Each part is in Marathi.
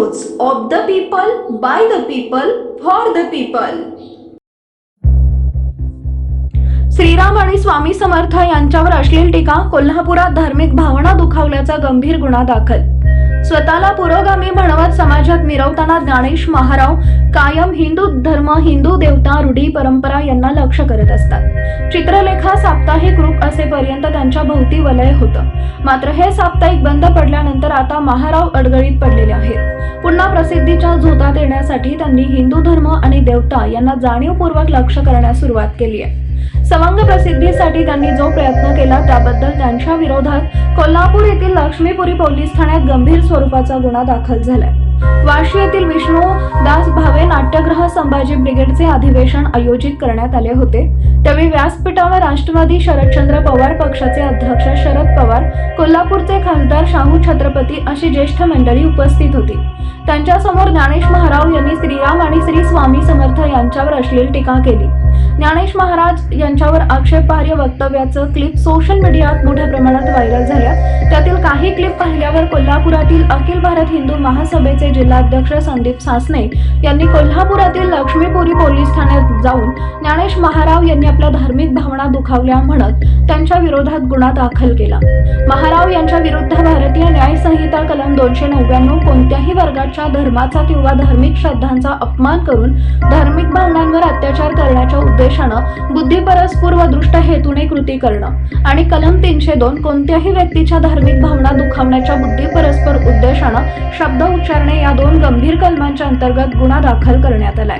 News of the people by the people for the people Shriram आणि स्वामी समर्थ यांच्यावर अश्लील टीका कोल्हापुरात धार्मिक भावना दुखावल्याचा गंभीर गुन्हा दाखल स्वतःला पुरोगामी म्हणवत समाजात मिरवताना ज्ञानेश महाराव कायम हिंदू धर्म हिंदू देवता रूढी परंपरा यांना लक्ष करत असतात. चित्रलेखा साप्ताहिक रूप असेपर्यंत त्यांच्या भोवती वलय होतं. मात्र हे साप्ताहिक बंद पडल्यानंतर आता महाराव अडगळीत पडलेले आहेत. पुन्हा प्रसिद्धीच्या झोतात येण्यासाठी त्यांनी हिंदू धर्म आणि देवता यांना जाणीवपूर्वक लक्ष करण्यास सुरुवात केली आहे. सवंग प्रसिद्धीसाठी त्यांनी जो प्रयत्न केला त्याबद्दल त्यांच्या विरोधात कोल्हापूर येथील लक्ष्मीपुरी पोलीस ठाण्यात गंभीर स्वरूपाचा गुन्हा दाखल झालाय. वाशी येथील विष्णू दास भावे नाट्यगृह संभाजी ब्रिगेडचे अधिवेशन आयोजित करण्यात आले होते. त्यावेळी व्यासपीठावर राष्ट्रवादी शरदचंद्र पवार पक्षाचे अध्यक्ष शरद पवार कोल्हापूरचे खासदार शाहू छत्रपती अशी ज्येष्ठ मंडळी उपस्थित होती. त्यांच्यासमोर ज्ञानेश महाराव यांनी श्रीराम आणि श्री स्वामी समर्थ यांच्यावर अश्लील टीका केली. ज्ञानेश महाराज यांच्यावर आक्षेपार्ह वक्तव्याचं क्लिप सोशल मीडियात मोठ्या प्रमाणात व्हायरल झाल्या त्यातील काही क्लिप पाहिल्यावर कोल्हापुरातील अखिल भारत हिंदू महासभेचे जिल्हाध्यक्ष संदीप सासने यांनी कोल्हापुरातील लक्ष्मीपुरी पोलीस ठाण्यात जाऊन ज्ञानेश महाराव यांनी आपल्या धार्मिक भावना दुखावल्या म्हणत त्यांच्या विरोधात गुन्हा दाखल केला. महाराव यांच्या विरुद्ध भारतीय न्याय संहिता कलम दोनशे नव्याण्णव कोणत्याही वर्गाच्या धर्माचा किंवा धार्मिक श्रद्धांचा अपमान करून धार्मिक भावनांवर अत्याचार करण्याच्या उद्देशानं बुद्धिपरस्पूर व दृष्ट हेतूने कृती करणं आणि कलम तीनशे दोन कोणत्याही व्यक्तीच्या धार्मिक भावना दुखावण्याच्या बुद्धिपरस्पर उद्देशानं शब्द उच्चारणे या दोन गंभीर कलमांच्या अंतर्गत गुन्हा दाखल करण्यात आलाय.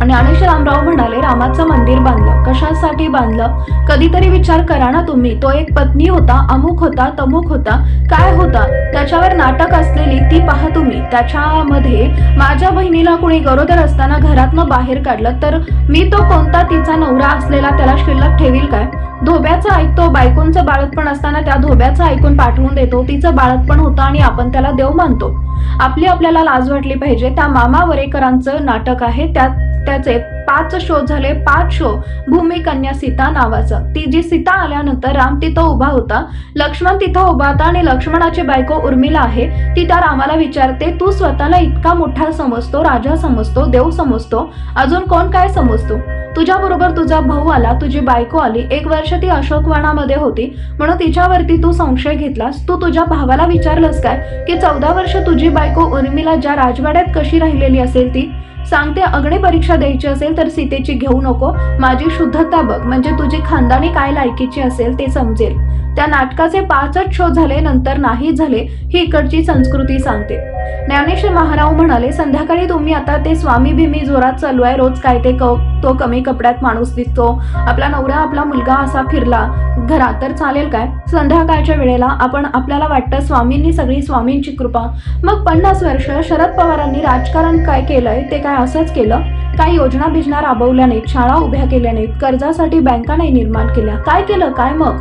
आणि ज्ञानेश रामराव म्हणाले रामाचं मंदिर बांधलं. कशासाठी बांधलं? कधीतरी विचार करा ना तुम्ही. तो एक पत्नी होता अमुक होता तमुक होता. काय होता? त्याच्यावर नाटक असलेली ती पहा तुम्ही. त्याच्यामध्ये माझ्या बहिणीला कुणी गरोदर असताना घरातनं बाहेर काढलं तर मी तो कोणता तिचा नवरा असलेला त्याला शिल्लक ठेवील काय? धोब्याचं ऐकतो बायकोंचं बाळतपण असताना त्या धोब्याचं ऐकून पाठवून देतो. तिचं बाळतपण होतं आणि आपण त्याला देव मानतो. आपली आपल्याला लाज वाटली पाहिजे. त्या मामा वरेकरांचं नाटक आहे त्यात त्याचे पाच शो झाले पाच शो भूमी कन्या सीता नावाचा. ती जी सीता आल्यानंतर राम तिथं उभा होता. लक्ष्मण तिथं उभा होता आणि लक्ष्मणाची बायको उर्मिला आहे. ती त्या रामाला विचारते तू स्वतःला इतका मोठा समजतो राजा समजतो देव समजतो? अजून कोण काय समजतो? तुझ्या बरोबर तुझा भाऊ आला तुझी बायको आली. एक वर्ष ती अशोकवनामध्ये होती. म्हणून तिच्यावरती तू संशय घेतलास. तू तुझ्या भावाला विचारलंस काय? की चौदा वर्ष तुझी बायको उर्मिला ज्या राजवाड्यात कशी राहिलेली असेल ती? सांगते अग्नी परीक्षा द्यायची असेल तर सीतेची घेऊ नको. माझी शुद्धता बघ म्हणजे तुझी खानदानी काय लायकीची असेल ते समजेल. त्या नाटकाचे पाचच शो झाले नंतर नाही झाले ही इकडची संस्कृती सांगते. ज्ञानेश्वर महाराव म्हणाले संध्याकाळी तुम्ही आता ते स्वामी भीमी जोरात चालू आहे रोज काय ते क- तो कमी कपड्यात माणूस दिसतो. आपला नवरा आपला मुलगा असा फिरला घरात तर चालेल काय? संध्याकाळच्या वेळेला आपण आपल्याला वाटतं स्वामींनी सगळी स्वामींची कृपा. मग पन्नास वर्ष शरद पवारांनी राजकारण काय केलंय ते काय असंच केलं? काय योजना बिजना राबवल्याने शाळा उभ्या केल्याने कर्जासाठी बँका नाही निर्माण केल्या. काय केलं? काय मग?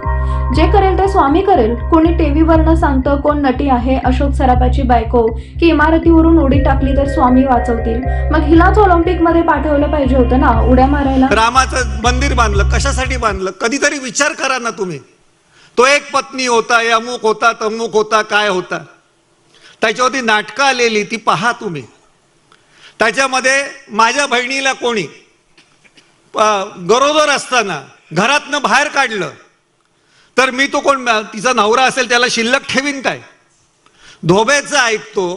जे करेल ते स्वामी करेल. कोणी टीव्हीवरनं सांगतं कोण नटी आहे अशोक सराफाची बायको की इमारतीवरून उडी टाकली तर स्वामी वाचवतील. मग हिलाच ऑलिम्पिकमध्ये पाठवलं पाहिजे होतं ना उड्या मारायला? रामाचं मंदिर बांधलं कशासाठी बांधलं? कधीतरी विचार करा ना तुम्ही. तो एक पत्नी होता अमुक होता तमुक होता काय होता? त्याच्यावरती नाटकं आलेली ती पहा तुम्ही. त्याच्यामध्ये माझ्या बहिणीला कोणी गरोदर असताना घरातनं बाहेर काढलं तर मी तो कोण तिचा नवरा असेल त्याला शिल्लक ठेवीन काय? धोब्याचं ऐकतो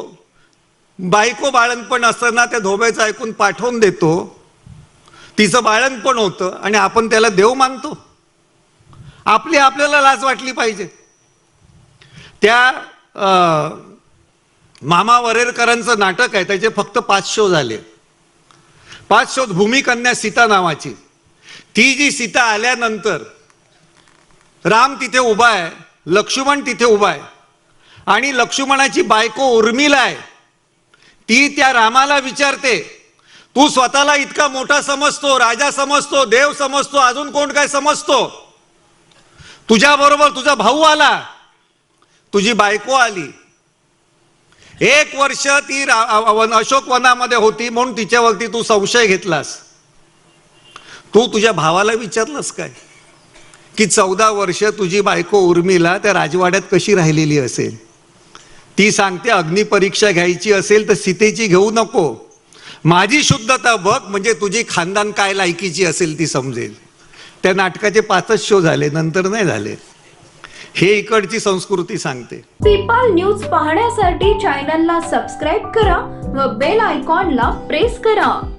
बायको बाळणपण असताना त्या धोब्याचं ऐकून पाठवून देतो तिचं बाळणपण होतं आणि आपण त्याला देव मानतो. आपली आपल्याला लाज वाटली पाहिजे. त्या मामा वरेरकरांचं नाटक आहे त्याचे फक्त पाच शो झाले. पाच शो भूमिकन्या सीता नावाची. ती जी सीता आल्यानंतर राम तिथे उभा आहे लक्ष्मण तिथे उभा आहे आणि लक्ष्मणाची बायको उर्मिला आहे. ती त्या रामाला विचारते तू स्वतःला इतका मोठा समजतो राजा समजतो देव समजतो अजून कोण काय समजतो? तुझ्या बरोबर तुझा भाऊ आला. तुझी बायको आली. एक वर्ष ती रा- वन- अशोक वनामध्ये होती म्हणून तिच्यावरती तू संशय घेतलास. तू तुझ्या भावाला विचारलंस काय? की चौदा वर्ष तुझी बायको उर्मिला त्या राजवाड्यात कशी राहिलेली असेल? ती सांगते अग्निपरीक्षा घ्यायची असेल तर सीतेची घेऊ नको. माझी शुद्धता बघ म्हणजे तुझी खानदान काय लायकीची असेल ती समजेल. त्या नाटकाचे पाचच शो झाले नंतर नाही झाले. हे इकडची संस्कृती सांगते. पीपल न्यूज पाहण्यासाठी चॅनलला सबस्क्राईब करा व बेल आयकॉनला प्रेस करा.